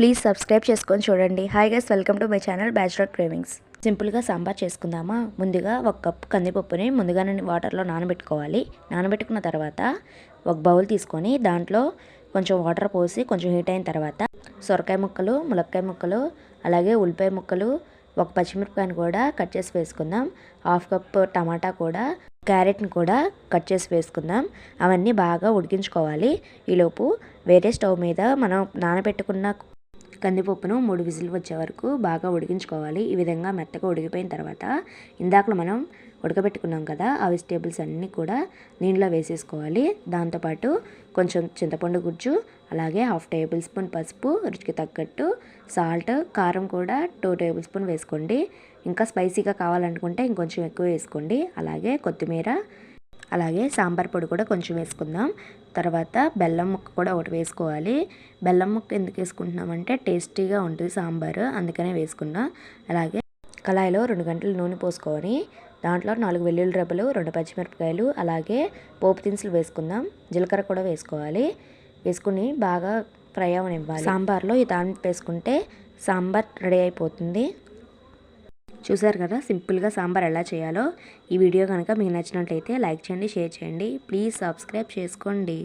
Please subscribe చేసుకొని చూడండి. Hi guys welcome to my channel bachelor cravings సింపుల్గా సాంబార్ చేసుకుందామా? ముందుగా ఒక కప్పు కందిపప్పుని ముందుగానే వాటర్లో నానబెట్టుకోవాలి. నానబెట్టుకున్న తర్వాత ఒక బౌల్ తీసుకొని దాంట్లో కొంచెం వాటర్ పోసి కొంచెం హీట్ అయిన తర్వాత సొరకాయ ముక్కలు ములక్కాయ ముక్కలు అలాగే ఉల్లిపాయ ముక్కలు ఒక పచ్చిమిరపకాయని కూడా కట్ చేసి వేసుకుందాం. హాఫ్ కప్ టమాటా కూడా క్యారెట్ని కూడా కట్ చేసి వేసుకుందాం. అవన్నీ బాగా ఉడికించుకోవాలి. ఈలోపు వేరే స్టవ్ మీద మనం నానబెట్టుకున్న కందిపప్పును మూడు విజిల్ వచ్చే వరకు బాగా ఉడికించుకోవాలి. ఈ విధంగా మెత్తగా ఉడికిపోయిన తర్వాత ఇందాక మనం ఉడకబెట్టుకున్నాం కదా ఆ వెజిటేబుల్స్ అన్నీ కూడా నీళ్ళలో వేసేసుకోవాలి. దాంతోపాటు కొంచెం చింతపండు గుజ్జు అలాగే హాఫ్ టేబుల్ స్పూన్ పసుపు రుచికి తగ్గట్టు సాల్ట్ కారం కూడా టూ టేబుల్ స్పూన్ వేసుకోండి. ఇంకా స్పైసీగా కావాలనుకుంటే ఇంకొంచెం ఎక్కువ వేసుకోండి. అలాగే కొత్తిమీర అలాగే సాంబార్ పొడి కూడా కొంచెం వేసుకుందాం. తర్వాత బెల్లం ముక్క కూడా ఒకటి వేసుకోవాలి. బెల్లం ముక్క ఎందుకు వేసుకుంటున్నామంటే టేస్టీగా ఉంటుంది సాంబారు అందుకనే వేసుకున్నా. అలాగే కళాయిలో రెండు గంటలు నూనె పోసుకొని దాంట్లో నాలుగు వెల్లుల్లి రెబ్బలు రెండు పచ్చిమిరపకాయలు అలాగే పోపు దినుసులు వేసుకుందాం. జీలకర్ర కూడా వేసుకోవాలి. వేసుకుని బాగా ఫ్రై అవనివ్వాలి. సాంబార్లో ఈ దాని వేసుకుంటే సాంబార్ రెడీ అయిపోతుంది. చూసారు కదా సింపుల్గా సాంబార్ ఎలా చేయాలో. ఈ వీడియో కనుక మీకు నచ్చినట్లయితే లైక్ చేయండి షేర్ చేయండి. ప్లీజ్ సబ్స్క్రైబ్ చేసుకోండి.